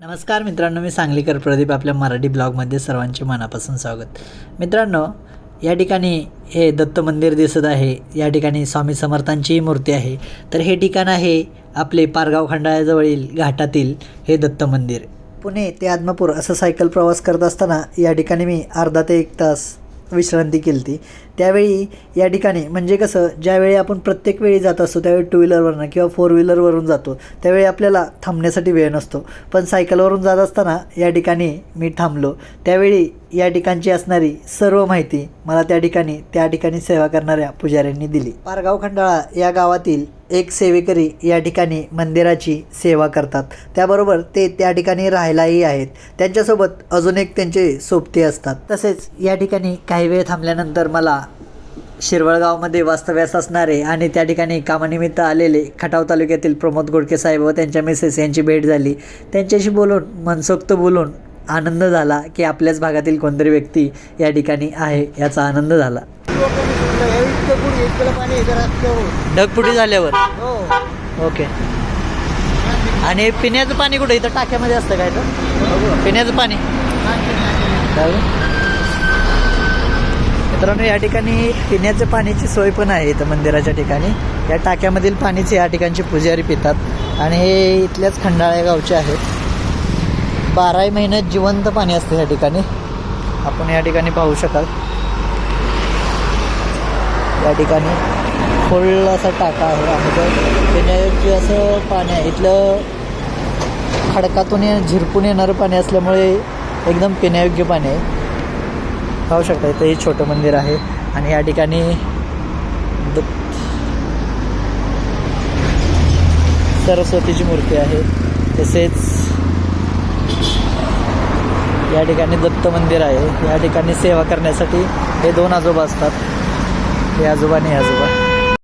नमस्कार मित्रांनो मी सांगलीकर प्रदीप आपल्या मराठी ब्लॉगमध्ये सर्वांचे मनापासून स्वागत. मित्रांनो या ठिकाणी हे दत्त मंदिर दिसत आहे. या ठिकाणी स्वामी समर्थांचीही मूर्ती आहे. तर हे ठिकाण आहे आपले पारगाव खंडाळ्याजवळील घाटातील हे दत्त मंदिर. पुणे ते आदमापूर असं सायकल प्रवास करत असताना या ठिकाणी मी अर्धा ते एक तास विश्रांती केली ती त्यावेळी या ठिकाणी म्हणजे कसं ज्यावेळी आपण प्रत्येक वेळी जात असतो त्यावेळी टू व्हीलरवरनं किंवा फोर व्हीलरवरून जातो त्यावेळी आपल्याला थांबण्यासाठी वेळ नसतो. पण सायकलवरून जात असताना या ठिकाणी मी थांबलो. त्यावेळी या ठिकाणची असणारी सर्व माहिती मला त्या ठिकाणी त्या ठिकाणी सेवा करणाऱ्या पुजाऱ्यांनी दिली. पारगाव खंडाळा या गावातील एक सेवेकरी या ठिकाणी मंदिराची सेवा करतात. त्याबरोबर ते त्या ठिकाणी राहायलाही आहेत. त्यांच्यासोबत अजून एक त्यांचे सोबते असतात. तसेच या ठिकाणी काही वेळ थांबल्यानंतर मला शिरवळगावमध्ये वास्तव्यास असणारे आणि त्या ठिकाणी कामानिमित्त आलेले खटाव तालुक्यातील प्रमोद गोडके साहेब व त्यांच्या मिसेस यांची भेट झाली. त्यांच्याशी बोलून मनसोक्त बोलून आनंद झाला की आपल्याच भागातील कोणतरी व्यक्ती या ठिकाणी आहे याचा आनंद झाला. ढगफुटी झाल्यावर? ओके. आणि पिण्याचं पाणी कुठे? इथं टाक्यामध्ये असतं काय तर पिण्याचं पाणी? मित्रांनो या ठिकाणी पिण्याच्या पाण्याची सोय पण आहे इथं मंदिराच्या ठिकाणी. या टाक्यामधील पाणीच या ठिकाणचे पुजारी पितात. आणि हे इथल्याच खंडाळ्या गावचे आहेत. बाराही महिन्यात जिवंत पाणी असते या ठिकाणी. आपण या ठिकाणी पाहू शकाल. या ठिकाणी. खोल असा टाका आहे. आणि तो पिण्यायोग्य असं पाणी आहे. इथलं खडकातून ये झिरपून येणारं पाणी असल्यामुळे एकदम पिण्यायोग्य पाणी आहे. पाहू शकता इथं हे छोटं मंदिर आहे. आणि या ठिकाणी दत्त सरस्वतीची मूर्ती आहे. तसेच या ठिकाणी दत्त मंदिर आहे. या ठिकाणी सेवा करण्यासाठी हे दोन आजोबा असतात. हे आजोबा आणि हे आजोबा